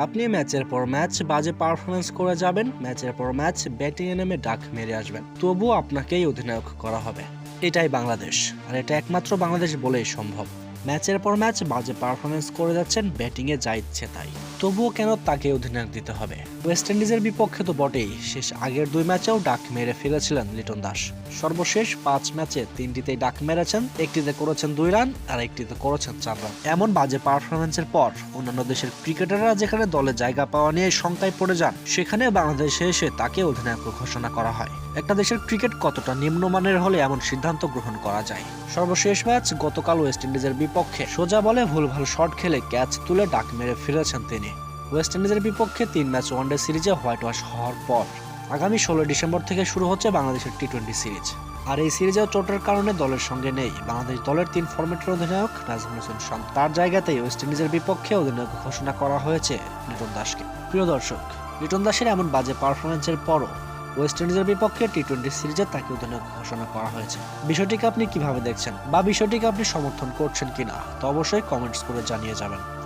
আপনি ম্যাচের পর ম্যাচ বাজে পারফরমেন্স করে যাবেন, ম্যাচের পর ম্যাচ ব্যাটিংয়ে নেমে ডাক মেরে আসবেন। তবুও আপনাকেই অধিনায়ক করা হবে। এটাই বাংলাদেশ, আর এটা একমাত্র বাংলাদেশ বলেই সম্ভব। ম্যাচের পর ম্যাচ বাজে পারফরমেন্স করে যাচ্ছেন ব্যাটিংয়ে যা ইচ্ছে তাই। তবুও কেন তাকে অধিনায়ক দিতে হবে? ওয়েস্ট ইন্ডিজের বিপক্ষে তো বটেই, শেষ আগের দুই ম্যাচেও ডাক মেরে ফেলেছিলেন লিটন দাস। সর্বশেষ পাঁচ ম্যাচে তিনটিতেই ডাক মেরেছেন, একটিতে করেছেন দুই রান, আর একটিতে করেছেন চার রান। এমন বাজে পারফরমেন্সের পর অন্যান্য দেশের ক্রিকেটাররা যেখানে দলে জায়গা পাওয়া নিয়ে শঙ্কায় পড়ে যান, সেখানে বাংলাদেশে এসে তাকে অধিনায়ক ঘোষণা করা হয়। একটা দেশের ক্রিকেট কতটা নিম্নমানের হলে এমন সিদ্ধান্ত গ্রহণ করা যায়? সর্বশেষ ম্যাচ গতকাল ওয়েস্ট ইন্ডিজের বিপক্ষে। সোজা বলে ভুলভাল শট খেলে ক্যাচ তুলে ডাক মেরে ফিরেছেন তিনি। ওয়েস্ট ইন্ডিজের বিপক্ষে তিন ম্যাচ ওয়ানডে সিরিজে হোয়াইট ওয়াশ হওয়ার পর আগামী ষোলো ডিসেম্বর থেকে শুরু হচ্ছে বাংলাদেশের টি টোয়েন্টি সিরিজ। আর এই সিরিজেও চোটের কারণে দলের সঙ্গে নেই বাংলাদেশ দলের তিন ফরম্যাটের অধিনায়ক নাজমুল হোসেন শান্ত তার জায়গাতেই ওয়েস্ট ইন্ডিজের বিপক্ষে অধিনায়ক ঘোষণা করা হয়েছে লিটন দাসকে। প্রিয় দর্শক, লিটন দাসের এমন বাজে পারফরমেন্সের পরও ওয়েস্ট ইন্ডিজের বিপক্ষে টি টোয়েন্টি সিরিজে তাকে অধিনায়ক ঘোষণা করা হয়েছে। বিষয়টিকে আপনি কীভাবে দেখছেন বা বিষয়টিকে আপনি সমর্থন করছেন কিনা তো অবশ্যই কমেন্টস করে জানিয়ে যাবেন।